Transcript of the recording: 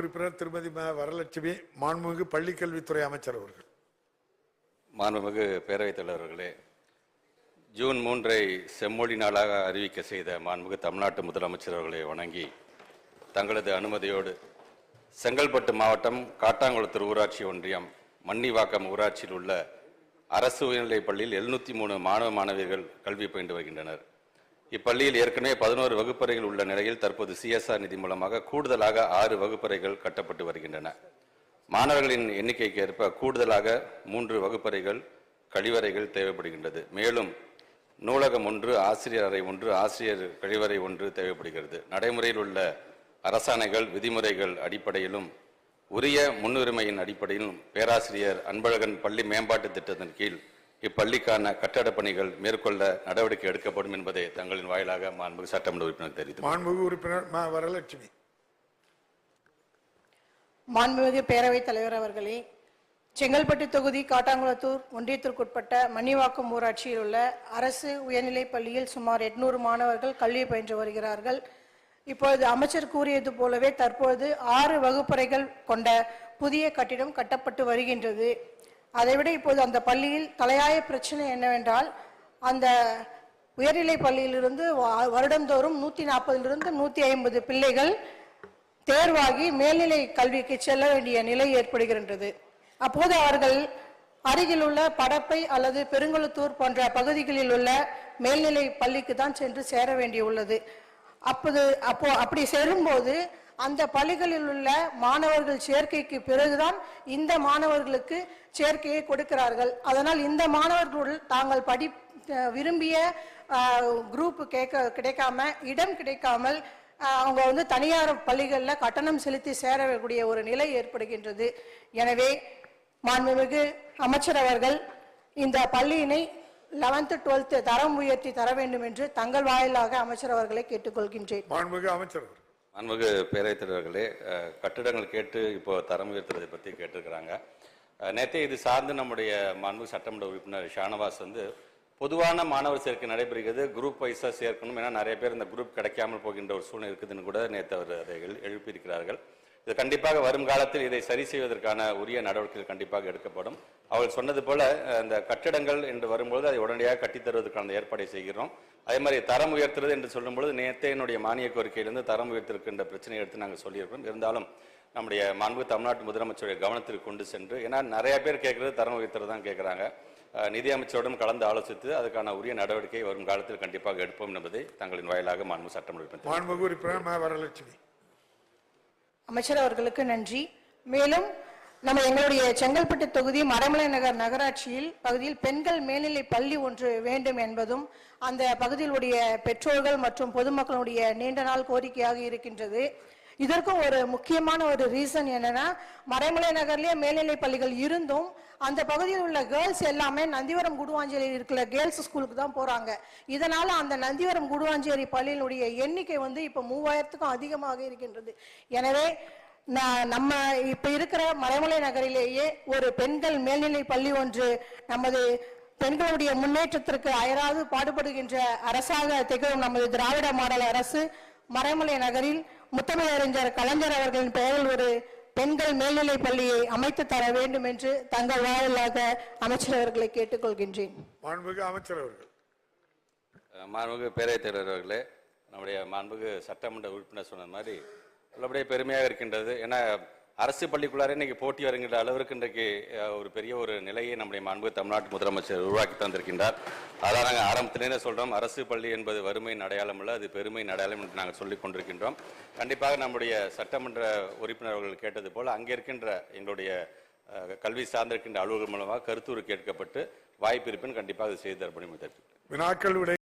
உறுப்பினர் திருமதி வரலட்சுமி மாண்புமிகு பள்ளிக்கல்வித்துறை அமைச்சர் அவர்கள். மாண்புமிகு பேரவைத் தலைவர்களே ஜூன் மூன்றை செம்மொழி நாளாக அறிவிக்க செய்த மாண்புமிகு தமிழ்நாட்டு முதலமைச்சர் அவர்களை வணங்கி தங்களது அனுமதியோடு செங்கல்பட்டு மாவட்டம் காட்டாங்குளத்தூர் ஊராட்சி ஒன்றியம் மன்னிவாக்கம் ஊராட்சியில் உள்ள அரசு உயர்நிலைப் பள்ளியில் எழுநூற்றி மூணு மாணவ மாணவியர்கள் கல்வி பயின்று வருகின்றனர். இப்பள்ளியில் ஏற்கனவே பதினோரு வகுப்பறைகள் உள்ள நிலையில் தற்போது சிஎஸ்ஆர் நிதி மூலமாக கூடுதலாக ஆறு வகுப்பறைகள் கட்டப்பட்டு வருகின்றன. மாணவர்களின் எண்ணிக்கைக்கு ஏற்ப கூடுதலாக மூன்று வகுப்பறைகள் கழிவறைகள் தேவைப்படுகின்றது. மேலும் நூலகம் ஒன்று ஆசிரியர் அறை ஒன்று ஆசிரியர் கழிவறை ஒன்று தேவைப்படுகிறது. நடைமுறையில் உள்ள அரசாணைகள் விதிமுறைகள் அடிப்படையிலும் உரிய முன்னுரிமையின் அடிப்படையிலும் பேராசிரியர் அன்பழகன் பள்ளி மேம்பாட்டு திட்டத்தின் கீழ் இப்பள்ளிக்கான கட்டடப் பணிகள் மேற்கொள்ள நடவடிக்கை எடுக்கப்படும் என்பதை தங்களின் வாயிலாக மாண்புமிகு சட்டமன்ற உறுப்பினர் தெரிவித்துள்ளார் மாண்புமிகு உறுப்பினர் ம. வரலட்சுமி. மாண்புமிகு பேரவைத் தலைவர் அவர்களே செங்கல்பட்டு தொகுதி காட்டாங்குளத்தூர் ஒன்றியத்திற்குட்பட்ட மணிவாக்கம் ஊராட்சியில் உள்ள அரசு உயர்நிலைப் பள்ளியில் சுமார் எட்நூறு மாணவர்கள் கல்வி பயின்று வருகிறார்கள். இப்பொழுது அமைச்சர் கூறியது போலவே தற்போது ஆறு வகுப்பறைகள் கொண்ட புதிய கட்டிடம் கட்டப்பட்டு வருகின்றது. அதைவிட இப்போது அந்த பள்ளியில் தலையாய பிரச்சனை என்னவென்றால் அந்த உயர்நிலை பள்ளியிலிருந்து வருடந்தோறும் நூற்றி நாற்பதிலிருந்து நூற்றி ஐம்பது பிள்ளைகள் தேர்வாகி மேல்நிலை கல்விக்கு செல்ல வேண்டிய நிலை ஏற்படுகின்றது. அப்போது அவர்கள் அருகில் உள்ள படப்பை அல்லது பெருங்குளத்தூர் போன்ற பகுதிகளில் உள்ள மேல்நிலை பள்ளிக்கு தான் சென்று சேர வேண்டியுள்ளது. அப்போது அப்போ அப்படி சேரும்போது அந்த பள்ளிகளில் உள்ள மாணவர்கள் சேர்க்கைக்கு பிறகுதான் இந்த மாணவர்களுக்கு சேர்க்கையை கொடுக்கிறார்கள். அதனால் இந்த மாணவர்கள் தாங்கள் படி விரும்பிய குரூப் கேட்க கிடைக்காம இடம் கிடைக்காமல் அவங்க வந்து தனியார் பள்ளிகளில் கட்டணம் செலுத்தி சேரக்கூடிய ஒரு நிலை ஏற்படுகின்றது. எனவே மாண்புமிகு அமைச்சர் அவர்கள் இந்த பள்ளியினை லெவன்த்து டுவெல்த்து தரம் உயர்த்தி தர வேண்டும் என்று தங்கள் வாயிலாக அமைச்சர் அவர்களை கேட்டுக்கொள்கின்றேன். மாண்புமிகு அமைச்சர் அவர்கள் மாண்புமிகு பேரவைத் தலைவர்களே கட்டிடங்கள் கேட்டு இப்போ தரம் உயர்த்துறதை பற்றி கேட்டிருக்கிறாங்க. நேற்றே இது சார்ந்து நம்முடைய மாண்புமிகு சட்டமன்ற உறுப்பினர் ஷானவாஸ் வந்து பொதுவான மாணவர் சேர்க்கை நடைபெறுகிறது குரூப் வைஸாக சேர்க்கணும். ஏன்னா நிறைய பேர் இந்த குரூப் கிடைக்காமல் போகின்ற ஒரு சூழ்நிலை இருக்குதுன்னு கூட நேற்று அவர் அதை எழுப்பியிருக்கிறார்கள். இது கண்டிப்பாக வருங்காலத்தில் இதை சரி செய்வதற்கான உரிய நடவடிக்கைகள் கண்டிப்பாக எடுக்கப்படும். அவர்கள் சொன்னது போல இந்த கட்டிடங்கள் என்று வரும்பொழுது அதை உடனடியாக கட்டித் தருவதற்கான ஏற்பாடை செய்கிறோம். அதே மாதிரி தரம் உயர்த்துறது என்று சொல்லும்பொழுது நேற்றே என்னுடைய மானிய கோரிக்கையிலிருந்து தரம் உயர்த்திருக்கின்ற பிரச்சனையை எடுத்து நாங்கள் சொல்லியிருக்கிறோம். இருந்தாலும் நம்முடைய மாண்பு தமிழ்நாட்டு முதலமைச்சருடைய கவனத்திற்கு கொண்டு சென்று ஏன்னா நிறைய பேர் கேட்கறது தரம் உயர்த்துறது தான் கேட்குறாங்க. நிதியமைச்சரோடும் கலந்து ஆலோசித்து அதுக்கான உரிய நடவடிக்கை வரும் காலத்தில் கண்டிப்பாக எடுப்போம் என்பதை தங்களின் வாயிலாக மாண்பு சட்டமன்ற உறுப்பினர் மாண்புமிகு வரலட்சுமி அமைச்சர் அவர்களுக்கு நன்றி. மேலும் நம்ம எங்களுடைய செங்கல்பட்டு தொகுதி மரமலை நகர் நகராட்சியில் பகுதியில் பெண்கள் மேல்நிலை பள்ளி ஒன்று வேண்டும் என்பதும் அந்த பகுதியிலுடைய பெற்றோர்கள் மற்றும் பொதுமக்களுடைய நீண்ட நாள் கோரிக்கையாக இருக்கின்றது. இதற்கும் ஒரு முக்கியமான ஒரு ரீசன் என்னன்னா மறைமலை நகர்லயே மேல்நிலை பள்ளிகள் இருந்தும் அந்த பகுதியில் உள்ள கேர்ள்ஸ் எல்லாமே நந்திவரம் குடுவாஞ்சேரியில் இருக்கிற கேர்ள்ஸ் ஸ்கூலுக்கு தான் போறாங்க. இதனால அந்த நந்திவரம் குடுவாஞ்சேரி பள்ளியினுடைய எண்ணிக்கை வந்து இப்ப மூவாயிரத்துக்கும் அதிகமாக இருக்கின்றது. எனவே நம்ம இப்ப இருக்கிற மறைமலை நகரிலேயே ஒரு பெண்கள் மேல்நிலை பள்ளி ஒன்று நமது பெண்களுடைய முன்னேற்றத்திற்கு அயராது பாடுபடுகின்ற அரசாக திகழும் நமது திராவிட மாடல் அரசு மறைமலை நகரில் முத்தமிழறிஞர் கலைஞர் அவர்களின் பெயரில் ஒரு பெண்கள் மேல்நிலை பள்ளியை அமைத்து தர வேண்டும் என்று தங்கள் வாயிலாக அமைச்சர் அவர்களை கேட்டுக்கொள்கின்றேன். மாண்புமிகு அமைச்சர் அவர்கள். மாண்புமிகு பேரவைத் தலைவர் அவர்களே நம்முடைய மாண்புமிகு சட்டமன்ற உறுப்பினர் சொன்ன மாதிரி உள்ளபடியே பெருமையாக இருக்கின்றது. ஏன்னா அரசு பள்ளிக்குள்ளாரே இன்னைக்கு போட்டி வருகின்ற அளவிற்கு இன்றைக்கு ஒரு பெரிய ஒரு நிலையை நம்முடைய மாண்புமிகு தமிழ்நாட்டு முதலமைச்சர் உருவாக்கி தந்திருக்கின்றார். அதான் நாங்கள் ஆரம்பத்திலேயே சொல்கிறோம் அரசு பள்ளி என்பது வறுமையின் அடையாளம் அல்ல அது பெருமையின் அடையாளம் என்று நாங்கள் சொல்லிக் கொண்டிருக்கின்றோம். கண்டிப்பாக நம்முடைய சட்டமன்ற உறுப்பினர்கள் கேட்டது போல் அங்கே இருக்கின்ற எங்களுடைய கல்வி சார்ந்திருக்கின்ற அலுவலர்கள் மூலமாக கருத்துரு கேட்கப்பட்டு வாய்ப்பு இருப்பின் கண்டிப்பாக அது செய்து தரப்படும் வினாக்கள்